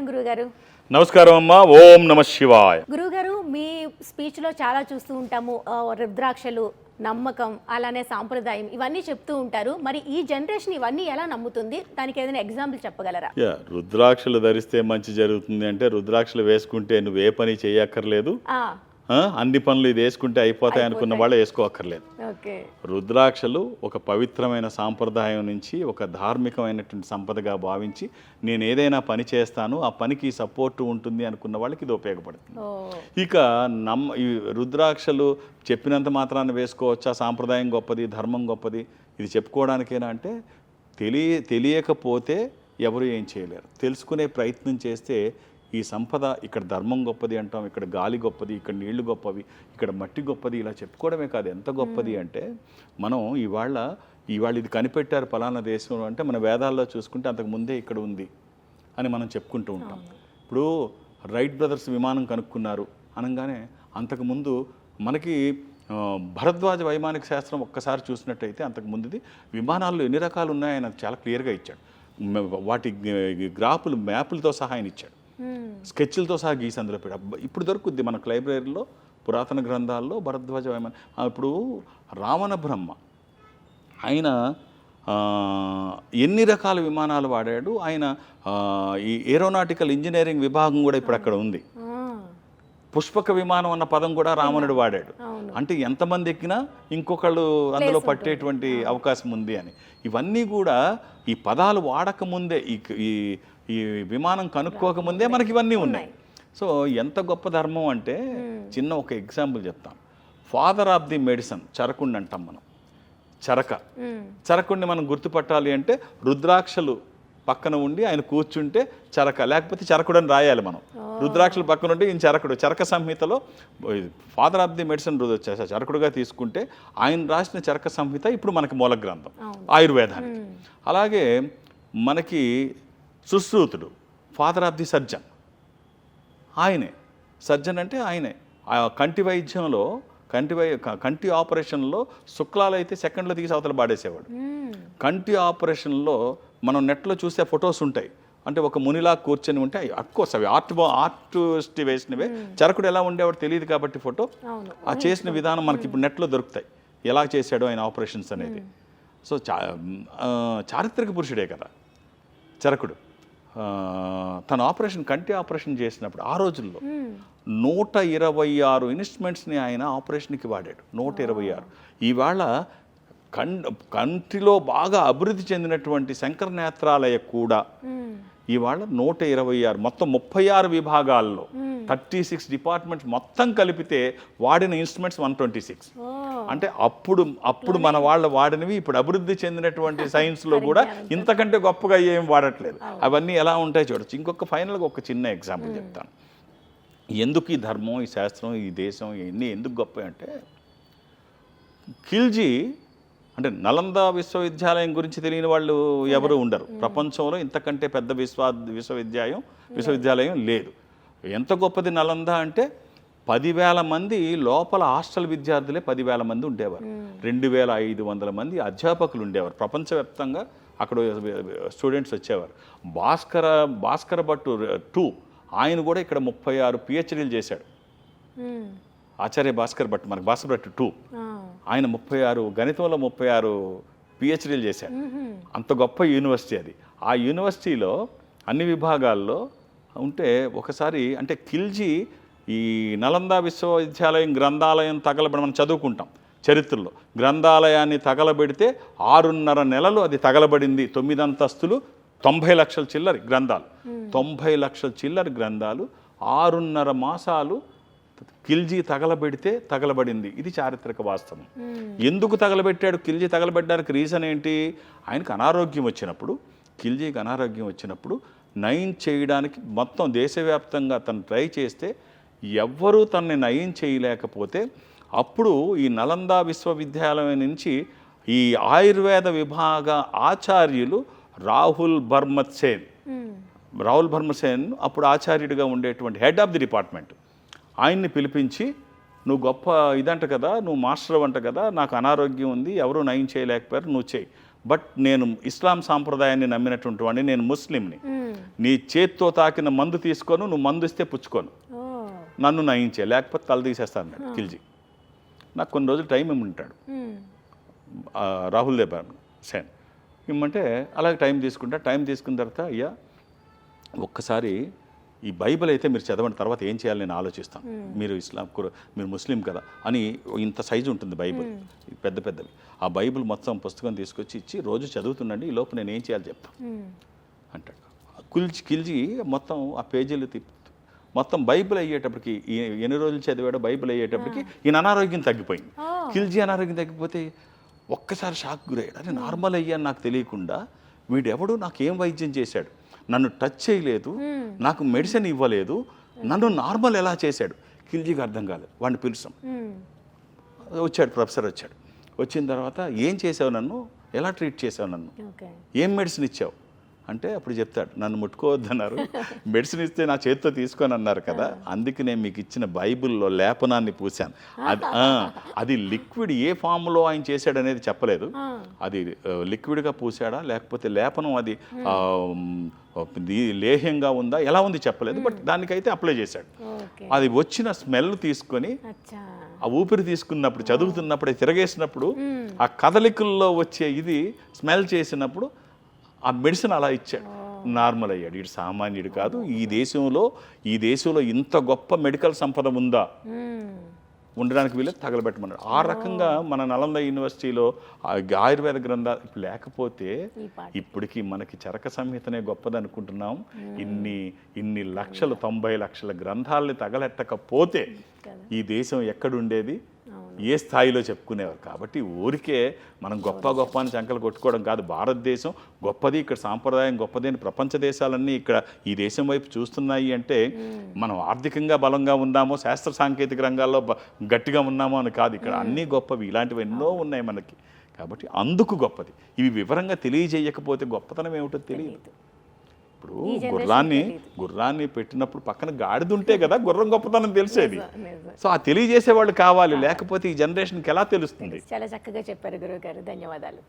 నమస్కారం గురుగారు. నమస్కారం అమ్మా ఓం నమ శివాయ. గురుగారు మీ స్పీచ్లో చాలా చూస్తూ ఉంటాము రుద్రాక్షలు నమ్మకం అలానే సాంప్రదాయం ఇవన్నీ చెప్తూ ఉంటారు. మరి ఈ జనరేషన్ ఇవన్నీ ఎలా నమ్ముతుంది? దానికి ఏదైనా ఎగ్జాంపుల్ చెప్పగలరా? రుద్రాక్షలు ధరిస్తే మంచి జరుగుతుంది అంటే రుద్రాక్షలు వేసుకుంటే నువ్వు ఏ పని చేయక్కర్లేదు. అన్ని పనులు ఇది వేసుకుంటే అయిపోతాయి అనుకున్న వాళ్ళు వేసుకోక్కర్లేదు. ఓకే. రుద్రాక్షలు ఒక పవిత్రమైన సాంప్రదాయం నుంచి ఒక ధార్మికమైనటువంటి సంపదగా భావించి నేను ఏదైనా పని చేస్తాను ఆ పనికి సపోర్ట్ ఉంటుంది అనుకున్న వాళ్ళకి ఇది ఉపయోగపడుతుంది. ఇక నమ్మ ఈ రుద్రాక్షలు చెప్పినంత మాత్రాన్ని వేసుకోవచ్చా? సాంప్రదాయం గొప్పది ధర్మం గొప్పది ఇది చెప్పుకోవడానికేనా అంటే తెలియ తెలియకపోతే ఎవరు ఏం చేయలేరు. తెలుసుకునే ప్రయత్నం చేస్తే ఈ సంపద ఇక్కడ ధర్మం గొప్పది అంటాం ఇక్కడ గాలి గొప్పది ఇక్కడ నీళ్ళు గొప్పవి ఇక్కడ మట్టి గొప్పది ఇలా చెప్పుకోవడమే కాదు. ఎంత గొప్పది అంటే మనం ఇవాళ ఇవాళ ఇది కనిపెట్టారు పలానా దేశంలో అంటే మన వేదాల్లో చూసుకుంటే అంతకు ముందే ఇక్కడ ఉంది అని మనం చెప్పుకుంటూ ఉంటాం. ఇప్పుడు రైట్ బ్రదర్స్ విమానం కనుక్కున్నారు అనగానే అంతకుముందు మనకి భరద్వాజ వైమానిక శాస్త్రం ఒక్కసారి చూసినట్టయితే అంతకు ముందుది విమానాల్లో ఎన్ని రకాలు ఉన్నాయని చాలా క్లియర్గా ఇచ్చాడు. వాటి గ్రాఫులు మ్యాపులతో సహా ఆయన ఇచ్చాడు. స్కెచ్లతో సహా గీసి అందులో ఇప్పుడు దొరుకుద్ది మనకు లైబ్రరీలో పురాతన గ్రంథాల్లో భరద్వాజ ఇప్పుడు రావణ బ్రహ్మ. ఆయన ఎన్ని రకాల విమానాలు వాడాడు? ఆయన ఈ ఏరోనాటికల్ ఇంజనీరింగ్ విభాగం కూడా ఇప్పుడు అక్కడ ఉంది. పుష్పక విమానం అన్న పదం కూడా రావణుడు వాడాడు. అంటే ఎంతమంది ఎక్కినా ఇంకొకళ్ళు అందులో పట్టేటువంటి అవకాశం ఉంది అని. ఇవన్నీ కూడా ఈ పదాలు వాడక ముందే ఈ ఈ విమానం కనుక్కోక ముందే మనకి ఇవన్నీ ఉన్నాయి. సో ఎంత గొప్ప ధర్మం అంటే చిన్న ఒక ఎగ్జాంపుల్ చెప్తాను ఫాదర్ ఆఫ్ ది మెడిసిన్ చరకుండి అంటాం మనం. చరక. మ్మ్. చరకుడిని మనం గుర్తుపట్టాలి అంటే రుద్రాక్షలు పక్కన ఉండి ఆయన కూర్చుంటే చరక లేకపోతే చరకుడని రాయాలి మనం. రుద్రాక్షలు పక్కన ఉంటే ఈయన చరకుడు. చరక సంహితలో ఫాదర్ ఆఫ్ ది మెడిసిన్ చ- చరకుడుగా తీసుకుంటే ఆయన రాసిన చరక సంహిత ఇప్పుడు మనకి మూల గ్రంథం ఆయుర్వేదానికి. అలాగే మనకి సుశ్రూతుడు ఫాదర్ ఆఫ్ ది సర్జన్ ఆయనే. సర్జన్ అంటే ఆయనే. ఆ కంటి వైద్యంలో కంటి వై కంటి ఆపరేషన్లో శుక్లాలు అయితే సెకండ్లో తీసి అవతల పాడేసేవాడు. కంటి ఆపరేషన్లో మనం నెట్లో చూసే ఫొటోస్ ఉంటాయి. అంటే ఒక మునిలా కూర్చొని ఉంటే అఫ్కోర్స్ అవి ఆర్ట్ ఆర్టిస్ట్ వేసినవే. చరకుడు ఎలా ఉండేవాడు తెలియదు కాబట్టి ఫోటో. ఆ చేసిన విధానం మనకి ఇప్పుడు నెట్లో దొరుకుతాయి. ఎలా చేశాడో ఆయన ఆపరేషన్స్ అనేది. సో చా చారిత్రక పురుషుడే కదా చరకుడు. తన ఆపరేషన్ కంటి ఆపరేషన్ చేసినప్పుడు ఆ రోజుల్లో. నూట ఇరవై ఆరు ఇన్స్ట్రుమెంట్స్ని ఆయన ఆపరేషన్కి వాడాడు. నూట ఇరవై ఆరు. ఇవాళ కం కంటిలో బాగా అభివృద్ధి చెందినటువంటి శంకర నేత్రాలయ కూడా. ఇవాళ నూట ఇరవై ఆరు మొత్తం ముప్పై ఆరు విభాగాల్లో థర్టీ సిక్స్ డిపార్ట్మెంట్స్ మొత్తం కలిపితే వాడిన ఇన్స్ట్రుమెంట్స్ వన్ ట్వంటీ సిక్స్. అంటే అప్పుడు అప్పుడు మన వాళ్ళ వాడినవి ఇప్పుడు అభివృద్ధి చెందినటువంటి సైన్స్లో కూడా ఇంతకంటే గొప్పగా ఏం వాడట్లేదు. అవన్నీ ఎలా ఉంటాయి చూడొచ్చు ఇంకొక ఫైనల్గా ఒక చిన్న ఎగ్జాంపుల్ చెప్తాను. ఎందుకు ఈ ధర్మం ఈ శాస్త్రం ఈ దేశం ఇవన్నీ ఎందుకు గొప్ప అంటే ఖిల్జీ అంటే నలంద విశ్వవిద్యాలయం గురించి తెలియని వాళ్ళు ఎవరు ఉండరు. ప్రపంచంలో ఇంతకంటే పెద్ద విశ్వ విశ్వవిద్యాలయం విశ్వవిద్యాలయం లేదు. ఎంత గొప్పది నలంద అంటే పదివేల మంది లోపల హాస్టల్ విద్యార్థులే పదివేల మంది ఉండేవారు. రెండు వేల ఐదు వందల మంది అధ్యాపకులు ఉండేవారు. ప్రపంచవ్యాప్తంగా అక్కడ స్టూడెంట్స్ వచ్చేవారు. భాస్కర భాస్కర భట్టు టూ ఆయన కూడా ఇక్కడ ముప్పై ఆరు పిహెచ్డీలు చేశాడు. ఆచార్య భాస్కర్ భట్ మనకు భాస్కర్ భట్ టూ. ఆయన ముప్పై ఆరు గణితంలో ముప్పై ఆరు పిహెచ్డీలు చేశాడు. అంత గొప్ప యూనివర్సిటీ అది. ఆ యూనివర్సిటీలో అన్ని విభాగాల్లో ఉంటే ఒకసారి అంటే ఖిల్జీ ఈ నలంద విశ్వవిద్యాలయం గ్రంథాలయం తగలబడి మనం చదువుకుంటాం చరిత్రలో. గ్రంథాలయాన్ని తగలబెడితే ఆరున్నర నెలలు అది తగలబడింది. తొమ్మిది అంతస్తులు తొంభై లక్షల చిల్లరి గ్రంథాలు. తొంభై లక్షల చిల్లరి గ్రంథాలు ఆరున్నర మాసాలు కిల్జీ తగలబెడితే తగలబడింది. ఇది చారిత్రక వాస్తవం. ఎందుకు తగలబెట్టాడు? కిల్జీ తగలబెట్టడానికి రీజన్ ఏంటి? ఆయనకు అనారోగ్యం వచ్చినప్పుడు కిల్జీకి అనారోగ్యం వచ్చినప్పుడు నయం చేయడానికి మొత్తం దేశవ్యాప్తంగా తను ట్రై చేస్తే ఎవ్వరూ తనని నయం చేయలేకపోతే అప్పుడు ఈ నలంద విశ్వవిద్యాలయం నుంచి ఈ ఆయుర్వేద విభాగ ఆచార్యులు రాహుల్ బర్మత్ సేన్. మ్మ్. రాహుల్ భర్మసేన్ అప్పుడు ఆచార్యుడిగా ఉండేటువంటి హెడ్ ఆఫ్ ది డిపార్ట్మెంట్. ఆయన్ని పిలిపించి నువ్వు గొప్ప ఇదంట కదా నువ్వు మాస్టర్ అంట కదా నాకు అనారోగ్యం ఉంది ఎవరు నయం చేయలేకపోయారు నువ్వు చేయి. బట్ నేను ఇస్లాం సాంప్రదాయాన్ని నమ్మినటువంటి వాడిని నేను ముస్లింని. నీ చేత్తో తాకిన మందు తీసుకోను నువ్వు మందు ఇస్తే పుచ్చుకోను. నన్ను నయించే లేకపోతే తల తీసేస్తాను అన్నాడు కిల్జీ. నాకు కొన్ని రోజులు టైం ఇమ్మంటాడు. రాహుల్ దేబాన్ సేన్. ఇమ్మంటే అలాగే టైం తీసుకుంటా టైం తీసుకున్న తర్వాత అయ్యా ఒక్కసారి ఈ బైబిల్ అయితే మీరు చదవండి తర్వాత ఏం చేయాలి నేను ఆలోచిస్తాను. మీరు ఇస్లాం కుర- మీరు ముస్లిం కదా అని ఇంత సైజు ఉంటుంది బైబిల్. పెద్ద పెద్దవి. ఆ బైబిల్ మొత్తం పుస్తకం తీసుకొచ్చి ఇచ్చి రోజు చదువుతుండండి ఈ లోపు నేను ఏం చేయాలి చెప్తాను. అంటాడు. కుల్చి కిల్చి మొత్తం ఆ పేజీలు తిప్పి మొత్తం బైబిల్ అయ్యేటప్పటికి ఈ- ఎన్ని రోజులు చదివాడో బైబిల్ అయ్యేటప్పటికి ఈయన అనారోగ్యం తగ్గిపోయింది. కిల్జీ అనారోగ్యం తగ్గిపోతే ఒక్కసారి షాక్ గురయ్యాడు. అరే నార్మల్ అయ్యాను నాకు తెలియకుండా వీడెవడు? నాకేం వైద్యం చేశాడు? నన్ను టచ్ చేయలేదు. నాకు మెడిసిన్ ఇవ్వలేదు. నన్ను నార్మల్ ఎలా చేశాడు? కిల్జీకి అర్థం కాలేదు. వాడిని పిలుస్తాం. వచ్చాడు ప్రొఫెసర్ వచ్చాడు. వచ్చిన తర్వాత ఏం చేసావు నన్ను? ఎలా ట్రీట్ చేసావు నన్ను? ఏం మెడిసిన్ ఇచ్చావు? అంటే అప్పుడు చెప్తాడు నన్ను ముట్టుకోవద్దన్నారు. మెడిసిన్ ఇస్తే నా చేతితో తీసుకొని అన్నారు కదా అందుకే నేను మీకు ఇచ్చిన బైబిల్లో లేపనాన్ని పూశాను. అది అది లిక్విడ్ ఏ ఫామ్లో ఆయన చేశాడు అనేది చెప్పలేదు. అది లిక్విడ్గా పూసాడా లేకపోతే లేపనం అది లేహ్యంగా ఉందా ఎలా ఉంది చెప్పలేదు బట్ దానికైతే అప్లై చేశాడు. అది వచ్చిన స్మెల్ తీసుకొని ఆ ఊపిరి తీసుకున్నప్పుడు చదువుతున్నప్పుడు తిరగేసినప్పుడు ఆ కదలికల్లో వచ్చే ఇది స్మెల్ చేసినప్పుడు ఆ మెడిసిన్ అలా ఇచ్చాడు. నార్మల్ అయ్యాడు. ఇటు సామాన్యుడు కాదు. ఈ దేశంలో ఈ దేశంలో ఇంత గొప్ప మెడికల్ సంపద ఉందా. ఉండడానికి వీళ్ళు తగలబెట్టమన్నాడు. ఆ రకంగా మన నలంద యూనివర్సిటీలో ఆ ఆయుర్వేద గ్రంథాలు లేకపోతే ఇప్పటికీ మనకి చరక సంహితనే గొప్పది అనుకుంటున్నాం ఇన్ని ఇన్ని లక్షలు తొంభై లక్షల గ్రంథాలని తగలెట్టకపోతే ఈ దేశం ఎక్కడుండేది. ఏ స్థాయిలో చెప్పుకునేవారు? కాబట్టి ఊరికే మనం గొప్ప గొప్ప అని చంకలు కొట్టుకోవడం కాదు. భారతదేశం గొప్పది ఇక్కడ సాంప్రదాయం గొప్పది అని ప్రపంచ దేశాలన్నీ ఇక్కడ ఈ దేశం వైపు చూస్తున్నాయి అంటే మనం ఆర్థికంగా బలంగా ఉన్నామో శాస్త్ర సాంకేతిక రంగాల్లో గట్టిగా ఉన్నామో అని కాదు. ఇక్కడ అన్నీ గొప్పవి. ఇలాంటివి ఎన్నో ఉన్నాయి మనకి. కాబట్టి అందుకు గొప్పది. ఇవి వివరంగా తెలియజేయకపోతే గొప్పతనం ఏమిటో తెలియదు. ఇప్పుడు గుర్రాన్ని. గుర్రాన్ని పెట్టినప్పుడు పక్కన గాడిద ఉంటే కదా గుర్రం గొప్పతనం తెలిసేది. సో ఆ తెలియజేసే వాళ్ళు కావాలి లేకపోతే ఈ జనరేషన్కి ఎలా తెలుస్తుంది చాలా చక్కగా చెప్పారు గురువు గారు ధన్యవాదాలు